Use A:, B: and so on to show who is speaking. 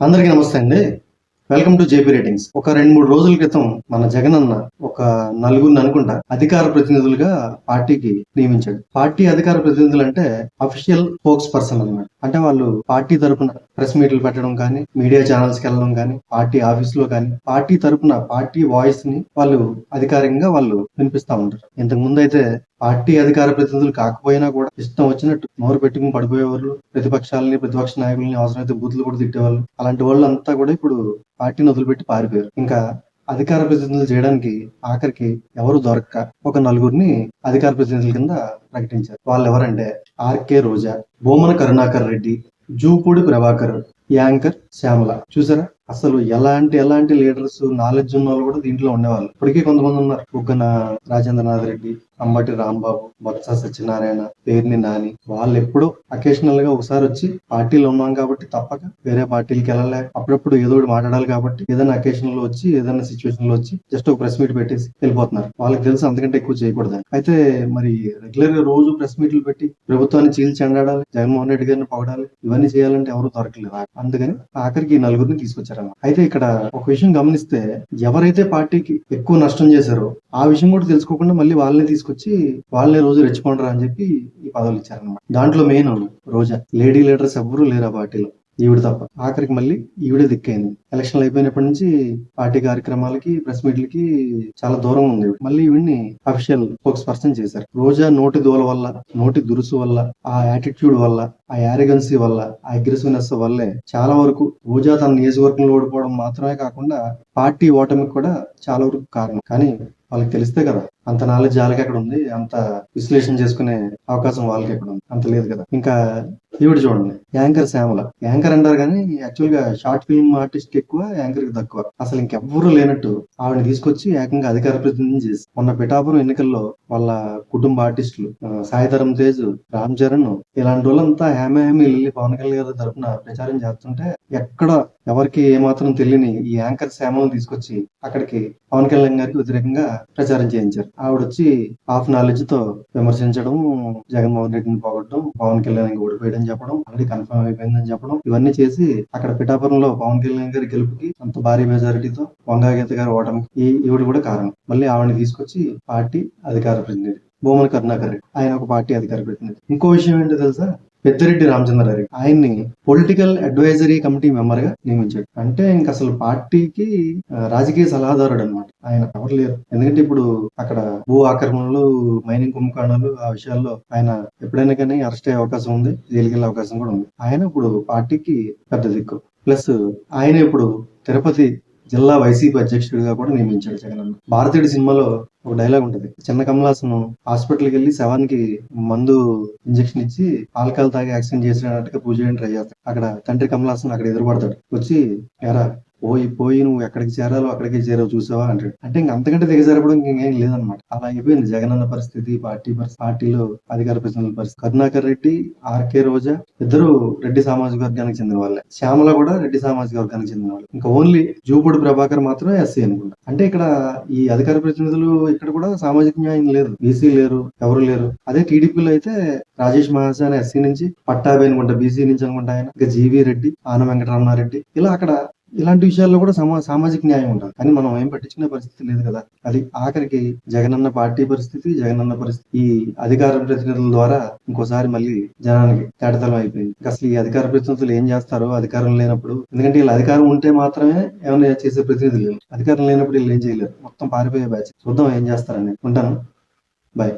A: అందరికీ నమస్తే అండి. Welcome to JP ratings. ఒక రెండు మూడు రోజుల క్రితం మన జగన్ అన్న ఒక నలుగురిని అనుకుంటా అధికార ప్రతినిధులుగా పార్టీకి నియమించాడు. పార్టీ అధికార ప్రతినిధులు అంటే అఫీషియల్ స్పోక్స్ పర్సన్ అన్నమాట. అంటే వాళ్ళు పార్టీ తరపున ప్రెస్ మీట్లు పెట్టడం కానీ మీడియా ఛానల్స్కి వెళ్ళడం కానీ పార్టీ ఆఫీస్లో కానీ పార్టీ తరపున పార్టీ వాయిస్ని వాళ్ళు అధికారికంగా వాళ్ళు వినిపిస్తా ఉంటారు. ఇంతకు ముందు అయితే పార్టీ అధికార ప్రతినిధులు కాకపోయినా కూడా ఇష్టం వచ్చినట్టు నోరు పెట్టుకుని పడిపోయేవాళ్ళు. ప్రతిపక్షాలని ప్రతిపక్ష నాయకులని అవసరమైతే బూతులు కూడా తిట్టేవాళ్ళు. అలాంటి వాళ్ళు అంతా కూడా ఇప్పుడు పార్టీని వదిలిపెట్టి పారిపోయారు. ఇంకా అధికార ప్రతినిధులు చేయడానికి ఆఖరికి ఎవరు దొరక్క ఒక నలుగురిని అధికార ప్రతినిధుల కింద ప్రకటించారు. వాళ్ళు ఎవరంటే ఆర్కే రోజా బోమన కరుణాకర్ రెడ్డి జూపూడి ప్రభాకర్ యాంకర్ శ్యామల. చూసారా? అసలు ఎలాంటి ఎలాంటి లీడర్స్ నాలెడ్జ్ ఉన్న వాళ్ళు కూడా దీంట్లో ఉండేవాళ్ళు. ఇప్పటికీ కొంతమంది ఉన్నారు. బుగ్గన రాజేంద్రనాథ్ రెడ్డి అంబటి రాంబాబు బొత్స సత్యనారాయణ పేర్ని నాని. వాళ్ళు ఎప్పుడో అకేషనల్గా ఒకసారి వచ్చి పార్టీలో ఉన్నాం కాబట్టి తప్పక వేరే పార్టీలకి వెళ్ళలే. అప్పుడప్పుడు ఏదో ఒకటి మాట్లాడాలి కాబట్టి ఏదైనా అకేషన్లో వచ్చి ఏదైనా సిచ్యువేషన్లో వచ్చి జస్ట్ ఒక ప్రెస్ మీట్ పెట్టేసి వెళ్ళిపోతున్నారు. వాళ్ళకి తెలుసు అంతకంటే ఎక్కువ చేయకూడదు అయితే మరి రెగ్యులర్గా రోజు ప్రెస్ మీట్లు పెట్టి ప్రభుత్వాన్ని చీల్చి అండాలి జగన్మోహన్ రెడ్డి గారిని పొగడాలి ఇవన్నీ చేయాలంటే ఎవరు దొరకలేదు అందుకని ఆఖరికి నలుగురిని తీసుకొచ్చారు అయితే ఇక్కడ ఒక విషయం గమనిస్తే ఎవరైతే పార్టీకి ఎక్కువ నష్టం చేశారో ఆ విషయం కూడా తెలుసుకోకుండా మళ్ళీ వాళ్ళని తీసుకొచ్చి వాళ్ళే రోజు రెచ్చిపోండరా అని చెప్పి ఈ పదవులు ఇచ్చారనమాట దాంట్లో మెయిన్ రోజా లేడీ లీడర్స్ ఎవ్వరూ లేరు ఆ పార్టీలో? ఈవిడ తప్ప. ఆఖరికి మళ్ళీ ఈవిడే దిక్కైంది. ఎలక్షన్లు అయిపోయినప్పటి నుంచి పార్టీ కార్యక్రమాలకి ప్రెస్ మీట్లకి చాలా దూరం ఉంది మళ్ళీ ఈవిడ్ని అఫీషియల్ స్పోక్స్ పర్సన్ చేశారు. రోజా నోటి దోల వల్ల నోటి దురుసు వల్ల ఆ యాటిట్యూడ్ వల్ల ఆ యారగన్సీ వల్ల ఆ అగ్రెసివ్నెస్ వల్లే చాలా వరకు రోజా తన నియోజకవర్గంలో ఓడిపోవడం మాత్రమే కాకుండా పార్టీ ఓటమికి కూడా చాలా వరకు కారణం. కానీ వాళ్ళకి తెలిస్తే కదా అంత నాలెడ్జ్ వాళ్ళకి ఎక్కడ ఉంది? అంత విశ్లేషణ చేసుకునే అవకాశం వాళ్ళకి ఎక్కడ ఉంది? అంత లేదు కదా. ఇంకా ఈవిడ చూడండి. యాంకర్ శ్యామల. యాంకర్ అంటారు కానీ యాక్చువల్గా షార్ట్ ఫిల్మ్ ఆర్టిస్ట్ ఎక్కువ యాంకర్కి తక్కువ. అసలు ఇంకెవ్వరూ లేనట్టు ఆవిడని తీసుకొచ్చి ఏకంగా అధికార ప్రతినిధి చేసి మొన్న పిఠాపురం ఎన్నికల్లో వాళ్ళ కుటుంబ ఆర్టిస్టులు సాయిధరం తేజ్ రామ్ చరణ్ ఇలాంటి వాళ్ళంతా హ్యామే హ్యామీ లిల్లీ పవన్ కళ్యాణ్ గారి తరపున ప్రచారం చేస్తుంటే ఎక్కడ ఎవరికి ఏమాత్రం తెలియని ఈ యాంకర్ శ్యామలను తీసుకొచ్చి అక్కడికి పవన్ కళ్యాణ్ గారికి వ్యతిరేకంగా ప్రచారం చేయించారు. ఆవిడ వచ్చి హాఫ్ నాలెడ్జ్తో విమర్శించడం జగన్మోహన్ రెడ్డిని పోగొట్టడం పవన్ కళ్యాణ్ ఓడిపోయడం ఓడిపోయడం చెప్పడం ఆల్రెడీ కన్ఫర్మ్ అయిపోయిందని చెప్పడం ఇవన్నీ చేసి అక్కడ పిఠాపురంలో పవన్ కళ్యాణ్ గారి గెలుపుకి అంత భారీ మెజారిటీతో వంగాగీత గారు ఓటమి ఈ ఈవిడ కూడా కారణం. మళ్ళీ ఆవిడని తీసుకొచ్చి పార్టీ అధికార ప్రతినిధి భూమన కరుణాకర్ రెడ్డి. ఆయన ఒక పార్టీ అధికార ప్రతినిధి. ఇంకో విషయం ఏంటో తెలుసా? పెద్దిరెడ్డి రామచంద్రారెడ్డి ఆయన్ని పొలిటికల్ అడ్వైజరీ కమిటీ మెంబర్గా నియమించాడు. అంటే ఇంక అసలు పార్టీకి రాజకీయ సలహాదారుడు అనమాట ఆయన ఎవరు లేరు. ఎందుకంటే ఇప్పుడు అక్కడ భూ ఆక్రమణలు మైనింగ్ కుంభకోణాలు ఆ విషయాల్లో ఆయన ఎప్పుడైనా కానీ అరెస్ట్ అయ్యే అవకాశం ఉంది జైలుకి వెళ్ళే అవకాశం కూడా ఉంది. ఆయన ఇప్పుడు పార్టీకి పెద్ద దిక్కు. ప్లస్ ఆయన ఇప్పుడు తిరుపతి జిల్లా వైసీపీ అధ్యక్షుడిగా కూడా నియమించాడు జగన్ అన్న. భారతీయుడి సినిమాలో ఒక డైలాగ్ ఉంటుంది. చిన్న కమలాసను హాస్పిటల్కి వెళ్ళి శవానికి మందు ఇంజెక్షన్ ఇచ్చి ఆల్కహాల్ తాగి యాక్సిడెంట్ చేసినట్టుగా పూజ చేయడానికి ట్రై చేస్తాడు. అక్కడ తండ్రి కమలాసన్ అక్కడ ఎదురుపడతాడు. వచ్చి ఎరా పోయి పోయి నువ్వు ఎక్కడికి చేరాలో అక్కడికి చేరావు చూసావా? అంటాడు. అంటే ఇంక అంతకంటే దిగజారపడం ఇంకేం లేదనమాట అలా అయిపోయింది. జగనన్న పరిస్థితి పార్టీ పార్టీలో అధికార ప్రతినిధుల పరిస్థితి. కరుణాకర్ రెడ్డి ఆర్కే రోజా ఇద్దరు రెడ్డి సామాజిక వర్గానికి చెందిన వాళ్ళే. శ్యామల కూడా రెడ్డి సామాజిక వర్గానికి చెందిన వాళ్ళు. ఇంకా ఓన్లీ జూపూడి ప్రభాకర్ మాత్రమే ఎస్సీ అనుకుంటా. అంటే ఇక్కడ ఈ అధికార ప్రతినిధులు ఇక్కడ కూడా సామాజిక న్యాయం లేదు. బీసీ లేరు ఎవరు లేరు. అదే టీడీపీలో అయితే రాజేష్ మహాసాన్ ఎస్సీ నుంచి పట్టాభి అనుకుంటా బీసీ నుంచి అనుకుంటా ఆయన. ఇంకా జీవీ రెడ్డి ఆన వెంకటరమణారెడ్డి. ఇలా అక్కడ ఇలాంటి విషయాల్లో కూడా సమా సామాజిక న్యాయం ఉంటుంది కానీ మనం ఏం పట్టించుకునే పరిస్థితి లేదు కదా. అది ఆఖరికి జగనన్న పార్టీ పరిస్థితి జగనన్న పరిస్థితి ఈ అధికార ప్రతినిధుల ద్వారా ఇంకోసారి మళ్ళీ జనానికి తేటతలం అయిపోయింది. అసలు ఈ అధికార ప్రతినిధులు ఏం చేస్తారో అధికారం లేనప్పుడు ఎందుకంటే వీళ్ళు అధికారం ఉంటే మాత్రమే ఏమైనా చేసే ప్రతినిధులు అధికారం లేనప్పుడు వీళ్ళు ఏం చేయలేరు. మొత్తం పారిపోయే బ్యాచ్. చూద్దాం ఏం చేస్తారని. ఉంటాను. బాయ్